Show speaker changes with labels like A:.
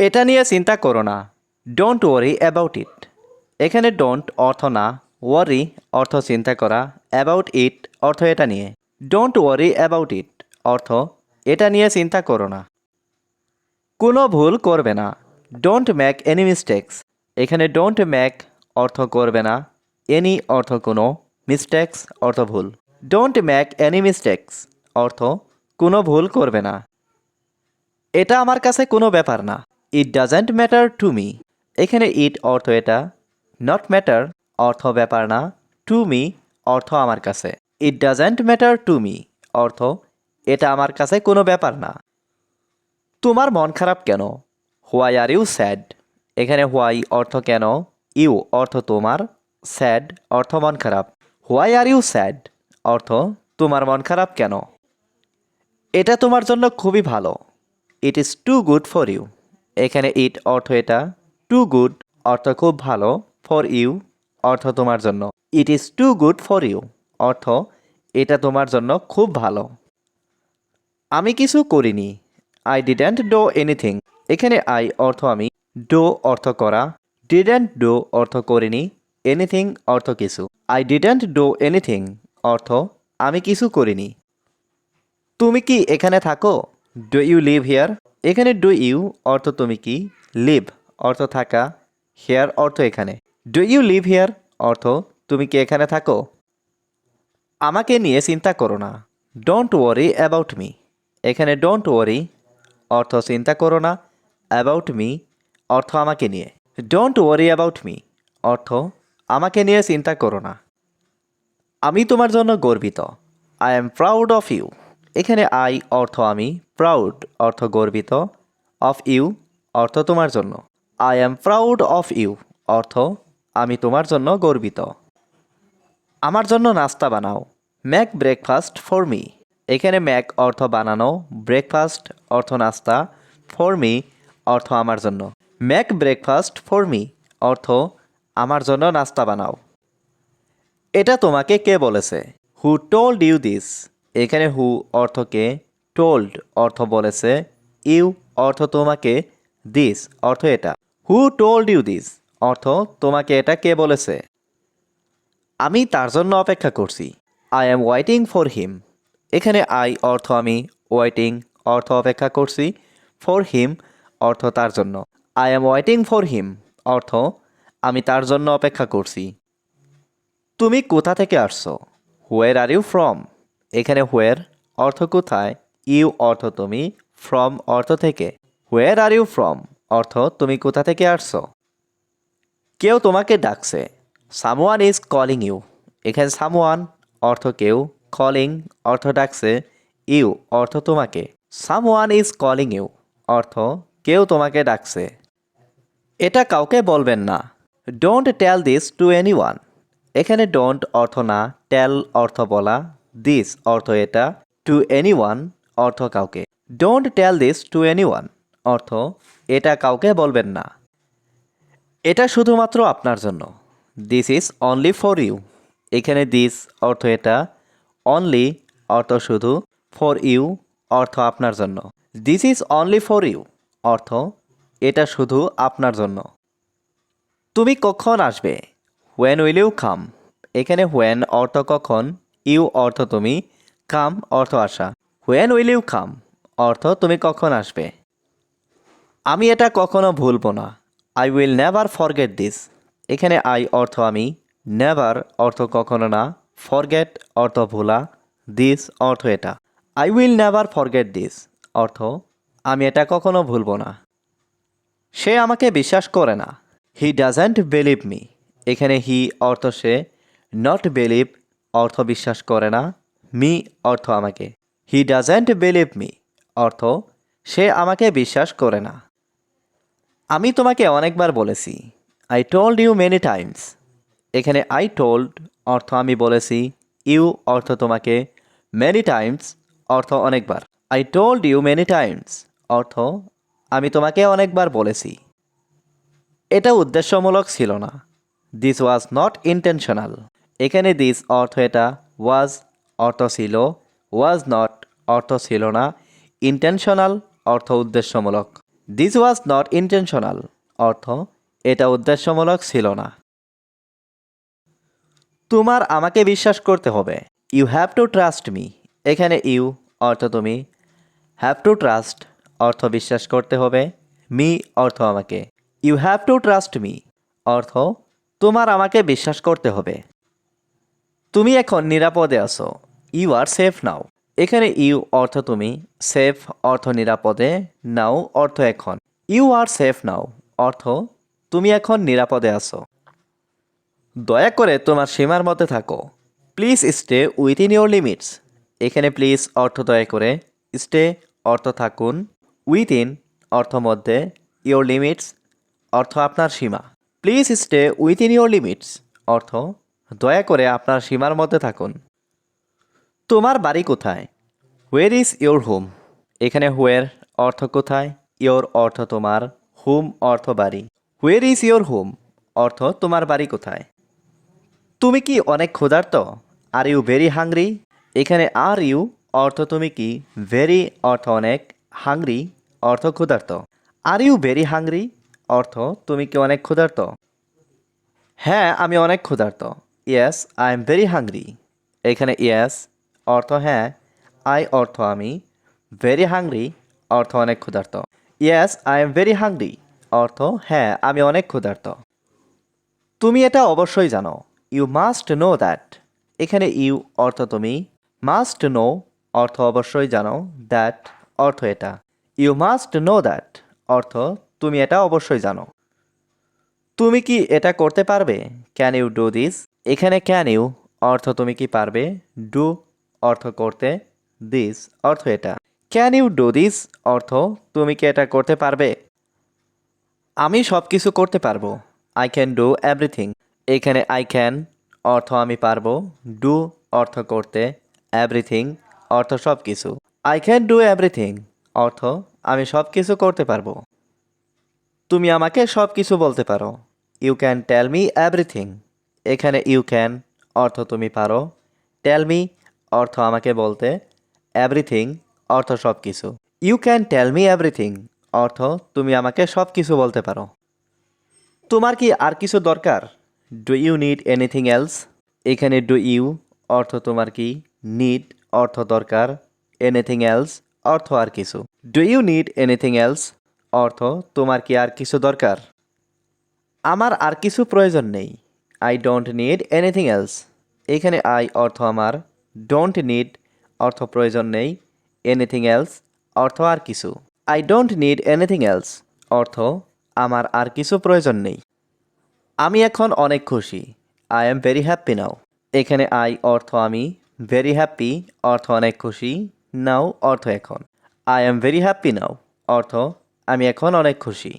A: এটা নিয়ে চিন্তা করো না। ডোন্ট ওয়ারি অ্যাবাউট ইট এখানে ডোন্ট অর্থ না ওয়ারি অর্থ চিন্তা করা অ্যাবাউট ইট অর্থ এটা নিয়ে। ডোন্ট ওয়ারি অ্যাবাউট ইট অর্থ এটা নিয়ে চিন্তা করো না। কোনো ভুল করবে না। ডোন্ট ম্যাক এনি মিস্টেক্স এখানে ডোন্ট ম্যাক অর্থ করবে না এনি অর্থ কোনো মিস্টেক্স অর্থ ভুল। ডোন্ট ম্যাক এনি মিস্টেক্স অর্থ কোনো ভুল করবে না। এটা আমার কাছে কোনো ব্যাপার না। It doesn't matter to me এখানে ইট অর্থ এটা নট ম্যাটার অর্থ ব্যাপার না টু মি অর্থ আমার কাছে। It doesn't matter to me অর্থ এটা আমার কাছে কোনো ব্যাপার না। তোমার মন খারাপ কেন? হোয়াই আর ইউ স্যাড এখানে হোয়াই অর্থ কেন? ইউ অর্থ তোমার স্যাড অর্থ মন খারাপ। হোয়াই আর ইউ স্যাড অর্থ তোমার মন খারাপ কেন? এটা তোমার জন্য খুবই ভালো। It is too good for you এখানে ইট অর্থ এটা টু গুড অর্থ খুব ভালো ফর ইউ অর্থ তোমার জন্য। It is too good for you অর্থ এটা তোমার জন্য খুব ভালো। আমি কিছু করিনি। আই ডিডেন্ট ডো এনিথিং এখানে আই অর্থ আমি ডো অর্থ করা। ডিডেন্ট ডো অর্থ করিনি। এনিথিং অর্থ কিছু। আই ডিডেন্ট ডো এনিথিং অর্থ আমি কিছু করিনি। তুমি কি এখানে থাকো? ডু ইউ লিভ হিয়ার এখানে ডু ইউ অর্থ তুমি কি? লিভ অর্থ থাকা। হেয়ার অর্থ এখানে। ডু ইউ লিভ হেয়ার অর্থ তুমি কি এখানে থাকো? আমাকে নিয়ে চিন্তা করো না। ডোন্ট ওয়ারি অ্যাবাউট মি এখানে ডোন্ট ওয়ারি অর্থ চিন্তা করো না। অ্যাবাউট মি অর্থ আমাকে নিয়ে। ডোন্ট ওয়ারি অ্যাবাউট মি অর্থ আমাকে নিয়ে চিন্তা করো না। আমি তোমার জন্য গর্বিত। I am proud of you এখানে আই অর্থ আমি প্রাউড অর্থ গর্বিত অফ ইউ অর্থ তোমার জন্য। I am proud of you অর্থ আমি তোমার জন্য গর্বিত। আমার জন্য নাস্তা বানাও ম্যাক ব্রেকফাস্ট ফর মি এখানে ম্যাক অর্থ বানানো ব্রেকফাস্ট অর্থ নাস্তা ফর মি অর্থ আমার জন্য। ম্যাক ব্রেকফাস্ট ফর মি অর্থ আমার জন্য নাস্তা বানাও। এটা তোমাকে কে বলেছে? হু টোল্ড ইউ দিস এখানে হু অর্থকে টোল্ড অর্থ বলেছে ইউ অর্থ তোমাকে দিস অর্থ এটা। হু টোল্ড ইউ দিস অর্থ তোমাকে এটা কে বলেছে? আমি তার জন্য অপেক্ষা করছি। I am waiting for him এখানে আই অর্থ আমি ওয়াইটিং অর্থ অপেক্ষা করছি। ফর হিম অর্থ তার জন্য। I am waiting for him অর্থ আমি তার জন্য অপেক্ষা করছি। তুমি কোথা থেকে আসছো? হোয়ার আর ইউ ফ্রম এখানে হোয়ার অর্থ কোথায়? ইউ অর্থ তুমি ফ্রম অর্থ থেকে। হোয়ার আর ইউ ফ্রম অর্থ তুমি কোথা থেকে আসছো? কেউ তোমাকে ডাকছে। সামওয়ান ইজ কলিং ইউ এখানে সামওয়ান অর্থ কেউ কলিং অর্থ ডাকছে। ইউ অর্থ তোমাকে। সামওয়ান ইজ কলিং ইউ অর্থ কেউ তোমাকে ডাকছে। এটা কাউকে বলবেন না। Don't tell this to anyone এখানে ডোন্ট অর্থ না টেল অর্থ বলা। দিস অর্থ এটা টু এনি ওয়ান অর্থ কাউকে। Don't tell this to anyone অর্থ এটা কাউকে বলবেন না। এটা শুধুমাত্র আপনার জন্য। This is only for you এখানে দিস অর্থ এটা অনলি অর্থ শুধু ফর ইউ অর্থ আপনার জন্য। This is only for you অর্থ এটা শুধু আপনার জন্য। তুমি কখন আসবে? হোয়েন উইল ইউ কাম এখানে হোয়েন অর্থ কখন? ইউ অর্থ তুমি, কাম অর্থ আসা হোয়েন উইল ইউ কাম অর্থ তুমি কখন আসবে? আমি এটা কখনো ভুলবো না। I will never forget this এখানে আই অর্থ আমি নেভার অর্থ কখনো না ফরগেট অর্থ ভোলা দিস অর্থ এটা। I will never forget this অর্থ, আমি এটা কখনো ভুলবো না। সে আমাকে বিশ্বাস করে না। হি ডাজেন্ট বিলিভ মি এখানে হি অর্থ সে নট বিলিভ অর্থ বিশ্বাস করে না। মি অর্থ আমাকে। হি ডাজেন্ট বিলিভ মি অর্থ, সে আমাকে বিশ্বাস করে না। আমি তোমাকে অনেকবার বলেছি। I told you many times এখানে আই টোল্ড অর্থ আমি বলেছি। ইউ অর্থ তোমাকে। মেনি টাইমস অর্থ অনেকবার। I told you many times অর্থ, আমি তোমাকে অনেকবার বলেছি। এটা উদ্দেশ্যমূলক ছিল না। দিস ওয়াজ নট ইন্টেনশনাল এখানে দিস অর্থ এটা ওয়াজ অর্থ ছিল ওয়াজ নট অর্থ ছিল না ইন্টেনশনাল অর্থ উদ্দেশ্যমূলক। দিস ওয়াজ নট ইন্টেনশনাল অর্থ এটা উদ্দেশ্যমূলক ছিল না। তোমার আমাকে বিশ্বাস করতে হবে। You have to trust me এখানে ইউ অর্থ তুমি। হ্যাভ টু ট্রাস্ট অর্থ বিশ্বাস করতে হবে। মি অর্থ আমাকে। You have to trust me অর্থ তোমার আমাকে বিশ্বাস করতে হবে। তুমি এখন নিরাপদে আছো। ইউ আর সেফ নাও এখানে ইউ অর্থ তুমি সেফ অর্থ নিরাপদে নাও অর্থ এখন। ইউ আর সেফ নাও অর্থ তুমি এখন নিরাপদে আছো। দয়া করে তোমার সীমার মধ্যে থাকো। Please stay within your limits এখানে প্লিজ অর্থ দয়া করে স্টে অর্থ থাকুন। উইথিন অর্থ মধ্যে ইউর লিমিটস অর্থ আপনার সীমা। Please stay within your limits অর্থ দয়া করে আপনার সীমার মধ্যে থাকুন। তোমার বাড়ি কোথায়? হোয়ের ইজ ইয়োর হোম এখানে হোয়ের অর্থ কোথায়? ইয়োর অর্থ তোমার হোম অর্থ বাড়ি। হোয়ের ইজ ইয়োর হোম অর্থ তোমার বাড়ি কোথায়? তুমি কি অনেক ক্ষুধার্ত? আর ইউ ভেরি হাংরি এখানে আর ইউ অর্থ তুমি কি? ভেরি অর্থ অনেক হাংরি অর্থ ক্ষুধার্ত। আর ইউ ভেরি হাংরি অর্থ তুমি কি অনেক ক্ষুধার্ত? হ্যাঁ আমি অনেক ক্ষুধার্ত। Yes I am very hungry এখানে ইয়েস অর্থ হ্যাঁ আই অর্থ আমি। ভেরি হাংরি অর্থ অনেক ক্ষুধার্ত। Yes I am very hungry অর্থ হ্যাঁ আমি অনেক ক্ষুধার্ত। তুমি এটা অবশ্যই জানো। ইউ মাস্ট নো দ্যাট এখানে ইউ অর্থ তুমি। মাস্ট নো অর্থ অবশ্যই জানো। দ্যাট অর্থ এটা। ইউ মাস্ট নো দ্যাট অর্থ তুমি এটা অবশ্যই জানো। তুমি কি এটা করতে পারবে? ক্যান ইউ ডু দিস এখানে ক্যান ইউ অর্থ তুমি কি পারবে? ডু অর্থ করতে দিস অর্থ এটা। ক্যান ইউ ডু দিস অর্থ তুমি কি এটা করতে পারবে? আমি সব কিছু করতে পারব। আই ক্যান ডু এভরিথিং এখানে আই ক্যান অর্থ আমি পারব। ডু অর্থ করতে এভরিথিং অর্থ সব কিছু আই ক্যান ডু এভরিথিং অর্থ আমি সব কিছু করতে পারব। তুমি আমাকে সব কিছু বলতে পারো। You can tell me everything এখানে ইউ ক্যান অর্থ তুমি পারো। টেল মি অর্থ আমাকে বলতে। এভরিথিং অর্থ সব কিছু you can tell me everything অর্থ তুমি আমাকে সব কিছু বলতে পারো। তোমার কি আর কিছু দরকার? Do you need anything else এখানে ডু ইউ অর্থ তোমার কি? নিড অর্থ দরকার। এনিথিং এলস অর্থ আর কিছু। Do you need anything else অর্থ তোমার কি আর কিছু দরকার? আমার আর কিছু প্রয়োজন নেই। I don't need anything else এখানে আই অর্থ আমার। ডোন্ট নিড অর্থ প্রয়োজন নেই। এনিথিং এলস অর্থ আর কিছু। I don't need anything else অর্থ আমার আর কিছু প্রয়োজন নেই। আমি এখন অনেক খুশি। I am very happy now এখানে আই অর্থ আমি। ভেরি হ্যাপি অর্থ অনেক খুশি। নাও অর্থ এখন। I am very happy now অর্থ আমি এখন অনেক খুশি।